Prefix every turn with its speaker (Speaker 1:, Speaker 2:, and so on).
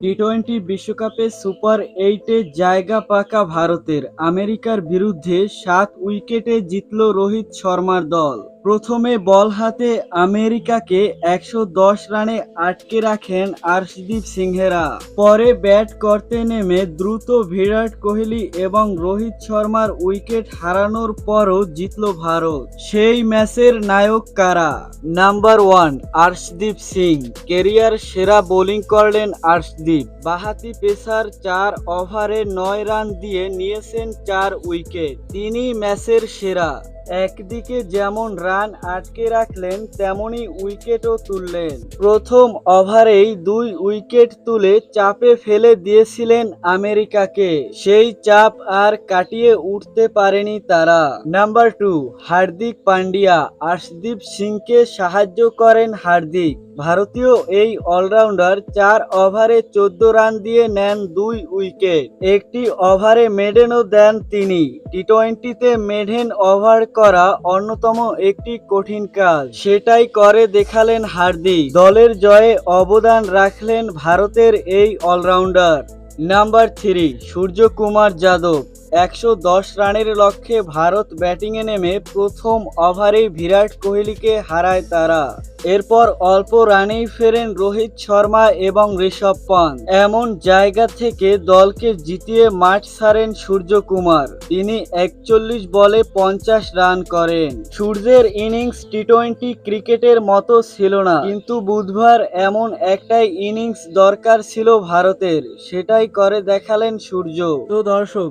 Speaker 1: T twenty বিশ্বকাপে super এইটে জায়গা পাকা ভারতের। আমেরিকার বিরুদ্ধে সাত উইকেটে জিতল রোহিত শর্মার দল। প্রথমে বল হাতে আমেরিকাকে একশো দশ রানে আটকে রাখেন আর্শদীপ সিংহেরা। পরে ব্যাট করতে নেমে দ্রুত বিরাট কোহলি এবং রোহিত শর্মার উইকেট হারানোর পরও জিতল ভারত। সেই ম্যাচের নায়ক কারা? Number one, Arshdeep Singh. Career সেরা বোলিং করলেন আর্শদীপ। বাহাতি পেসার চার ওভারে নয় রান দিয়ে নিয়েছেন চার উইকেট। তিনি ম্যাচের সেরা। একদিকে যেমন রান আটকে রাখলেন, তেমনি উইকেটও তুললেন। প্রথম ওভারেই দুই উইকেট তুলে চাপে ফেলে দিয়েছিলেন আমেরিকাকে। সেই চাপ আর কাটিয়ে উঠতে পারেনি তারা। নাম্বার টু, হার্দিক পান্ডিয়া আশদীপ সিংকে সাহায্য করেন হার্দিক। ভারতীয় এই অলরাউন্ডার চার ওভারে চোদ্দ রান দিয়ে নেন দুই উইকেট। একটি ওভারে মেডেনও দেন তিনি। টি টোয়েন্টিতে মেডেন ওভার করা অন্যতম একটি কঠিন কাজ। সেটাই করে দেখালেন হার্দিক দলের জয়ে অবদান রাখলেন ভারতের এই allrounder. Number three, Suryakumar Yadav. একশো দশ রানের লক্ষ্যে ভারত ব্যাটিংয়ে নেমে প্রথম ওভারেই বিরাট কোহলিকে হারায় তারা। এরপর অল্প রানেই ফেরেন রোহিত শর্মা এবং ঋষভ পান্ত। এমন জায়গা থেকে দলকে জিতিয়ে মাঠ ছাড়েন সূর্যকুমার। তিনি একচল্লিশ বলে পঞ্চাশ রান করেন। সূর্যের ইনিংস টি টোয়েন্টি ক্রিকেটের মতো ছিল না। কিন্তু বুধবার এমন একটাই ইনিংস দরকার ছিল ভারতের। সেটাই করে দেখালেন সূর্য। তো দর্শক